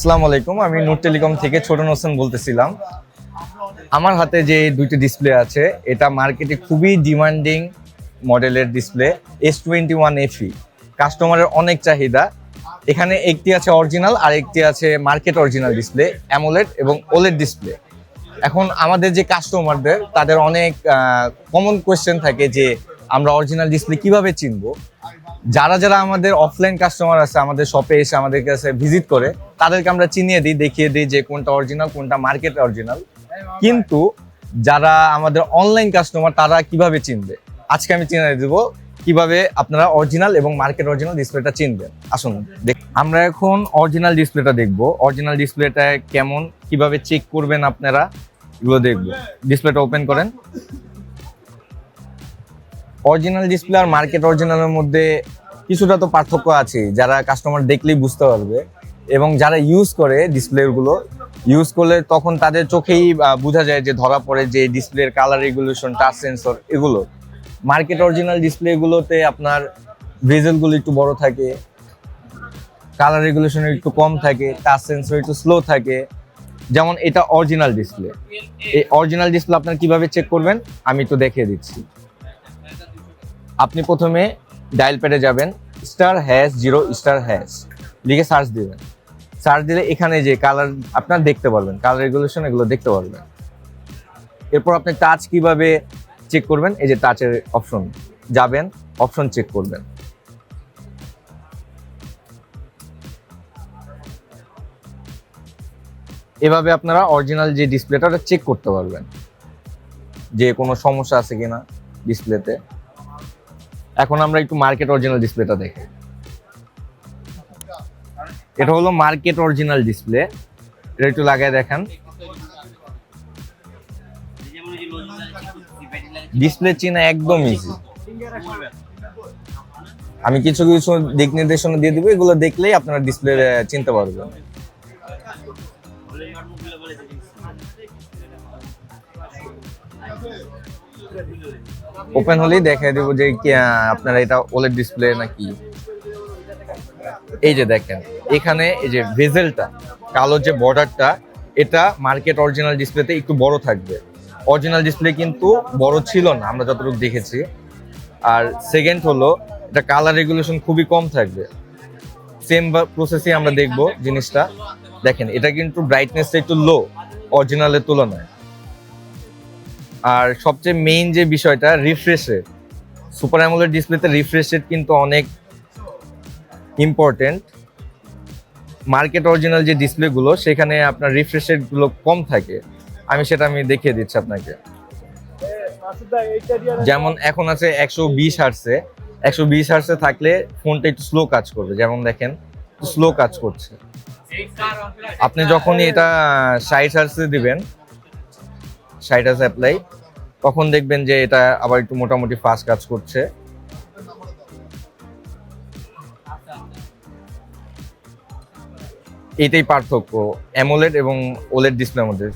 আসসালামু আলাইকুম। আমি নূর টেলিকম থেকে ছোট হোসেন বলতেছিলাম। আমার হাতে যে দুইটি ডিসপ্লে আছে, এটা মার্কেটে খুবই ডিমান্ডিং মডেলের display S twenty one FE কাস্টমারের অনেক চাহিদা। এখানে একটি আছে অরিজিনাল আর একটি আছে মার্কেট অরিজিনাল ডিসপ্লে অ্যামোলেড এবং ওলেড ডিসপ্লে এখন আমাদের যে কাস্টমারদের তাদের অনেক কমন কোয়েশ্চেন থাকে যে আমরা অরিজিনাল ডিসপ্লে কীভাবে চিনবো? যারা যারা আমাদের অফলাইন কাস্টমার আছে, আমাদের শপে এসে আমাদের কাছে ভিজিট করে, তাদেরকে আমরা চিনিয়ে দিই, দেখিয়ে দিই যে কোনটা অরিজিনাল কোনটা মার্কেট অরিজিনাল কিন্তু যারা আমাদের অনলাইন কাস্টমার তারা কীভাবে চিনবে? আজকে আমি চিনে দেবো কীভাবে আপনারা অরিজিনাল এবং মার্কেট অরিজিনাল ডিসপ্লেটা চিনবেন। আসুন আমরা এখন অরিজিনাল ডিসপ্লেটা দেখব। অরিজিনাল ডিসপ্লেটা কেমন, কীভাবে চেক করবেন আপনারা, এগুলো দেখব। ডিসপ্লেটা ওপেন করেন। অরিজিনাল ডিসপ্লে আর মার্কেট অরিজিনালের মধ্যে কিছুটা তো পার্থক্য আছে। যারা কাস্টমার দেখলেই বুঝতে পারবে। এবং যারা ইউজ করে ডিসপ্লেগুলো ইউজ করলে তখন তাদের চোখেই বোঝা যায় যে ধরা পড়ে যে ডিসপ্লের কালার রেগুলেশন টাচ সেন্সর এগুলো। মার্কেট অরিজিনাল ডিসপ্লেগুলোতে আপনার ভেজেলগুলো একটু বড় থাকে কালার রেগুলেশন একটু কম থাকে টাচ সেন্সর একটু স্লো থাকে। যেমন এটা অরিজিনাল ডিসপ্লে এই অরিজিনাল ডিসপ্লে আপনার কীভাবে চেক করবেন, আমি একটু দেখিয়ে দিচ্ছি। আপনি প্রথমে ডায়াল প্যাডে যাবেন star hash zero star hash লিখে সার্চ দিবেন। সার্চ দিলে এখানে যে কালার আপনার দেখতে পারবেন কালার রেগুলেশন এগুলো দেখতে পারবেন। এরপর আপনি টাচ কীভাবে চেক করবেন, এই যে টাচের অপশন যাবেন অপশন চেক করবেন। এভাবে আপনারা অরিজিনাল যে ডিসপ্লেটা চেক করতে পারবেন। যে কোনো সমস্যা আছে কিনা ডিসপ্লেতে এখন আমরা একটু মার্কেট অরিজিনাল ডিসপ্লেটা দেখি। এটা হলো মার্কেট অরিজিনাল ডিসপ্লে এটা একটু লাগায় দেখেন। ডিসপ্লে চেনা একদম ইজি আমি কিছু কিছু দিক নির্দেশনা দিয়ে দিব, এগুলো দেখলেই আপনারা ডিসপ্লে চিনতে পারবেন। ওপেন হলেই দেখাই দেবো যে আপনারা এটা ওলেড ডিসপ্লে নাকি? এই যে দেখেন, এখানে এই যে ভেজেলটা, কালো যে বর্ডারটা এটা মার্কেট অরিজিনাল ডিসপ্লেতে একটু বড় থাকবে। অরিজিনাল ডিসপ্লে কিন্তু বড় ছিল না, আমরা যতটুকু দেখেছি। আর সেকেন্ড হলো, এটা কালার রেগুলেশন খুবই কম থাকবে। সেম প্রসেসে আমরা দেখব জিনিসটা। দেখেন, এটা কিন্তু ব্রাইটনেসটা একটু লো অরিজিনালের তুলনায়। আর সবচেয়ে মেইন যে বিষয়টা রিফ্রেশ রেট সুপার অ্যামোলেড ডিসপ্লেতে রিফ্রেশ রেট কিন্তু অনেক ইম্পর্টেন্ট মার্কেট অরিজিনাল যে ডিসপ্লেগুলো সেখানে আপনার রিফ্রেশ রেটগুলো কম থাকে। আমি সেটা আমি দেখিয়ে দিচ্ছি আপনাকে। যেমন এখন আছে একশো বিশ হার্সে একশো বিশ হার্সে থাকলে ফোনটা একটু স্লো কাজ করবে। যেমন দেখেন স্লো কাজ করছে। আপনি যখনই এটা সাইট হার্সে দিবেন সাইট হার্স অ্যাপ্লাই তখন দেখবেন যে এটা আবার একটু মোটামুটি ফাস্ট কাজ করছে। এটাই পার্থক্য অ্যামোলেড এবং ওলেড ডিসপ্লের মধ্যে।